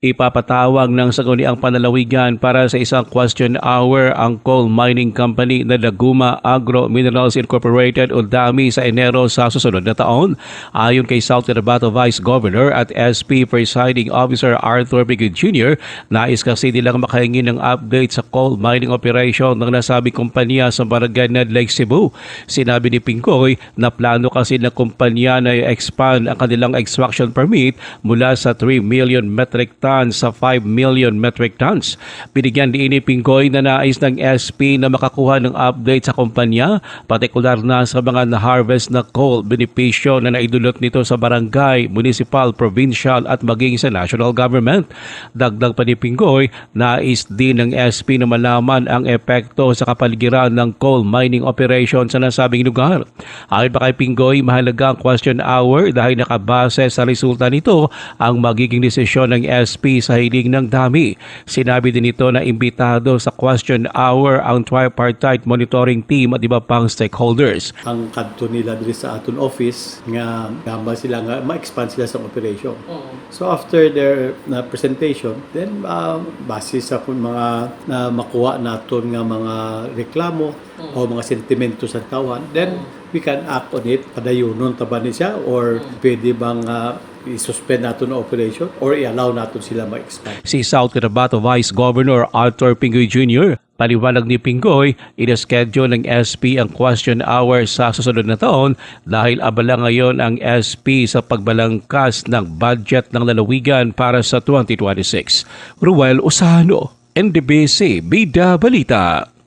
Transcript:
Ipapatawag ng Sangguniang Panalawigan para sa isang question hour ang coal mining company na Daguma Agro Minerals Incorporated o DAMI sa Enero sa susunod na taon. Ayon kay South Cotabato Vice Governor at SP Presiding Officer Arthur Bigud Jr., nais kasi nilang makahingi ng update sa coal mining operation ng nasabing kumpanya sa Barangay Ned Lake Cebu. Sinabi ni Pinkoy na plano kasi ng kumpanya na i-expand ang kanilang extraction permit mula sa 3 million metric tons sa 5 million metric tons. Binigyan din ni Pinkoy na nais ng SP na makakuha ng update sa kumpanya, partikular na sa mga na-harvest na coal benepisyo na naidulot nito sa barangay, municipal, provincial at maging sa national government. Dagdag pa ni Pinkoy, nais din ng SP na malaman ang epekto sa kapaligiran ng coal mining operation sa nasabing lugar. Ayon pa kay Pingoy, mahalaga ang question hour dahil nakabase sa resulta nito ang magiging desisyon ng SP sa hiling ng dami. Sinabi din ito na imbitado sa question hour ang tripartite monitoring team at iba pang stakeholders. ang kadto nila diri sa aton office nga gamba sila nga ma-expand sila sa operation. So after their na presentation, then uh, base sa kung mga na makuha naton nga mga reklamo o mga sentimento sa tawan, then we can act on it. Padayunon ta ba ni siya or pwede bang uh, i-suspend naton ang operation or i-allow naton sila ma-expand. Si South Cotabato Vice Governor Arthur Pingoy Jr. Paliwanag ni Pingoy, ina-schedule ng SP ang question hour sa susunod na taon dahil abala ngayon ang SP sa pagbalangkas ng budget ng lalawigan para sa 2026. Ruel Usano, NDBC, Bida Balita.